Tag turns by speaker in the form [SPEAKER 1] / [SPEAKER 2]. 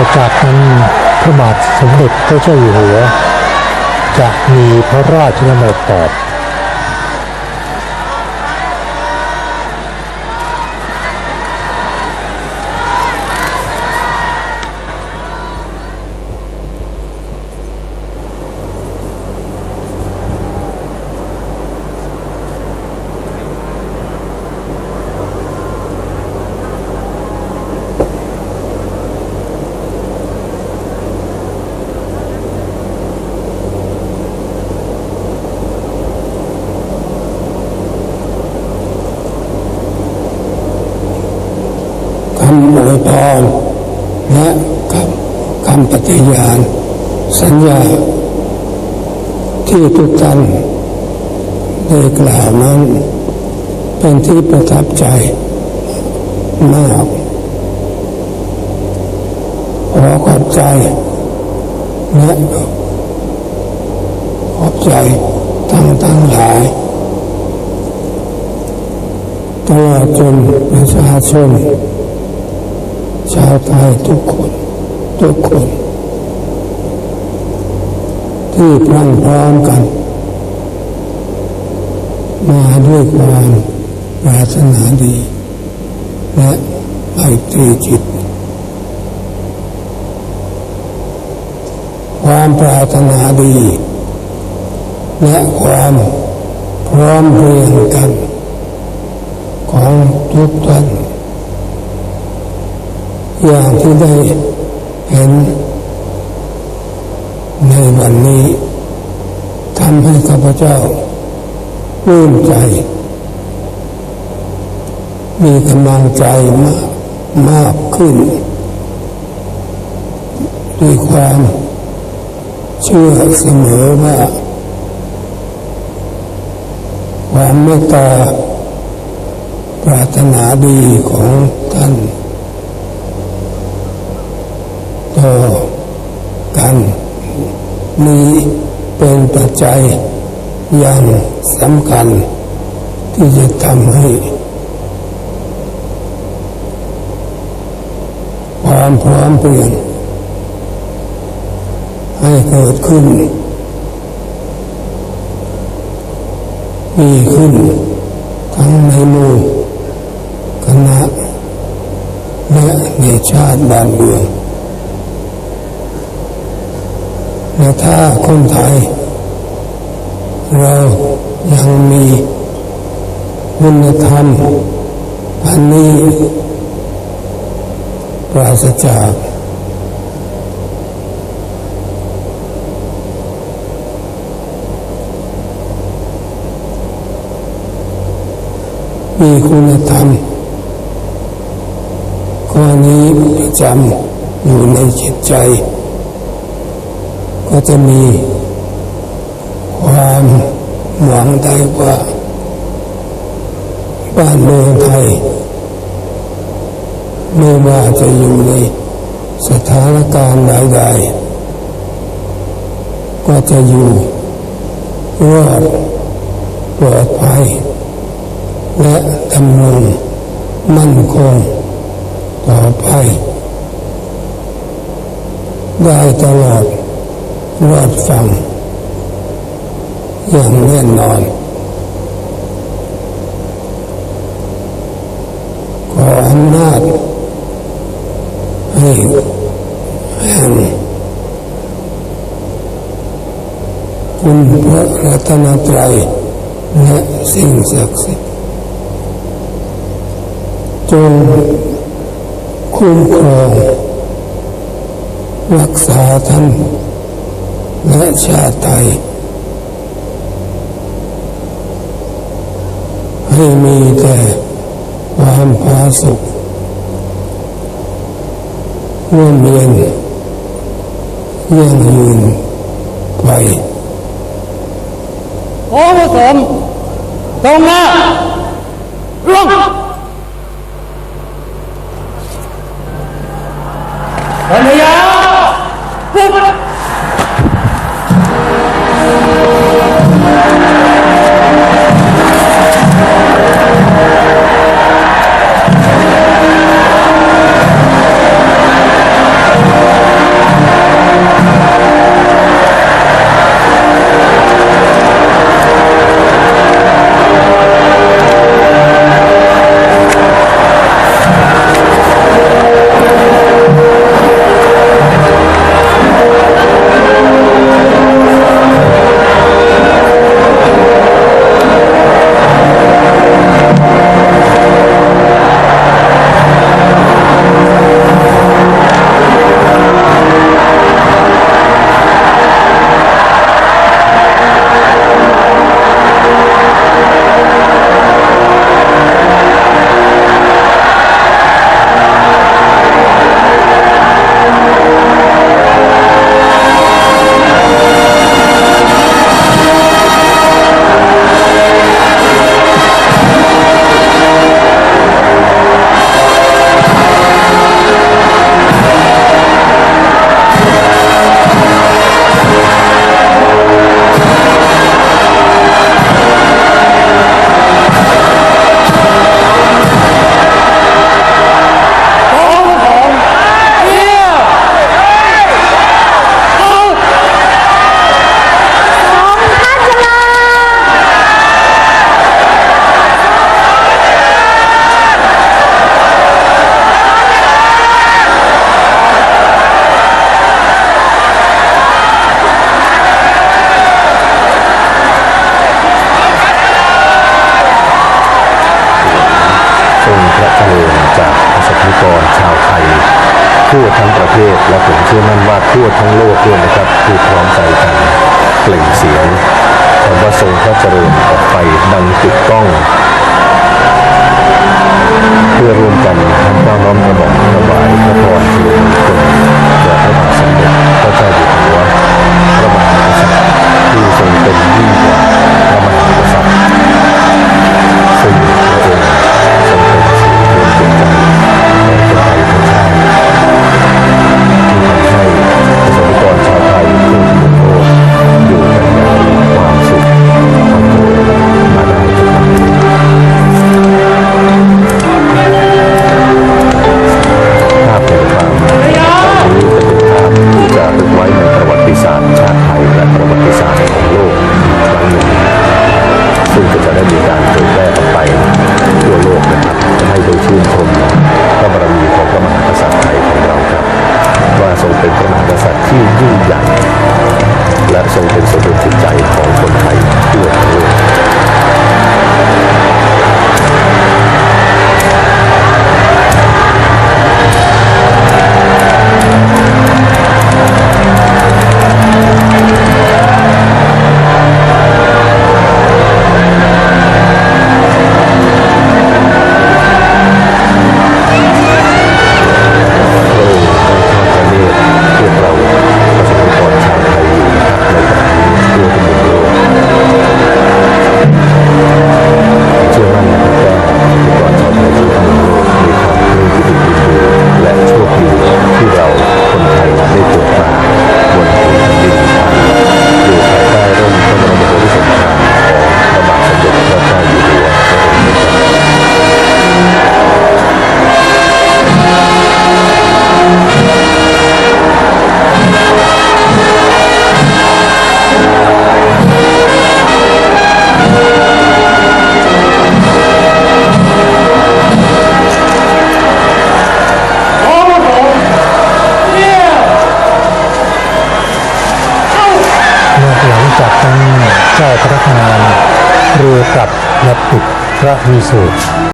[SPEAKER 1] ต่อจากนั้นพระบาทสมเด็จพระเจ้าอยู่หัว จะมีพระราชดำเนินตอำ
[SPEAKER 2] อวยพรและคำคำปฏิญาณ สัญญา ที่ทุกท่านได้กล่าวนั้น เป็นที่ประทับใจมากขอขอบใจและขอบใจทั้งทั้งหลายตลอดจนประชาชน ชาวไทยทุกคน ทุกคน ที่พรั่งพร้อมกัน มาด้วยความปรารถนาดี และไมตรีจิต ความปรารถนาดี และความพร้อมเพรียงกัน ของทุกท่าน อย่างที่ได้เห็นในวันนี้ทำให้ข้าพเจ้าปลื้มใจ มีกำลังใจมากมากขึ้น ด้วยความเชื่อเสมอว่า ความเมตตาปรารถนาดีของท่าน ต่อกันนี้เป็นปัจจัยอย่างสำคัญ ที่จะทำให้ ความพร้อมเพรียงให้เกิดขึ้นมีขึ้นทั้งในหมู่คณะและในชาติบ้านเมือง และ ถ้าคนไทย เรายังมีคุณธรรมอันนี้ปราศจากมีคุณธรรมข้อนี้ประจำอยู่ในจิตใจ ก็จะมีความหวังได้ว่าบ้านเมืองไทยไม่ว่าจะอยู่ในสถานการณ์ใดๆก็จะอยู่รอดปลอดภัย และดำรงมั่นคงต่อไปได้ตลอด รอดฟัง อย่างแน่นอน ขออำนาจให้แห่งคุณพระรัตนตรัยและสิ่งศักดิ์สิทธิ์จงคุ้มครองรักษาท่าน และชาติไทย ให้มีแต่ความผาสุขร่วมเรียนยั่งยืนไป
[SPEAKER 3] โอ้ผสมตรงหน้าลง
[SPEAKER 4] ทั่วทั้งโลกด้วยนะครับ คือพร้อมใจกันเปล่งเสียงคำว่าทรงพระเจริ
[SPEAKER 1] ญ 你说。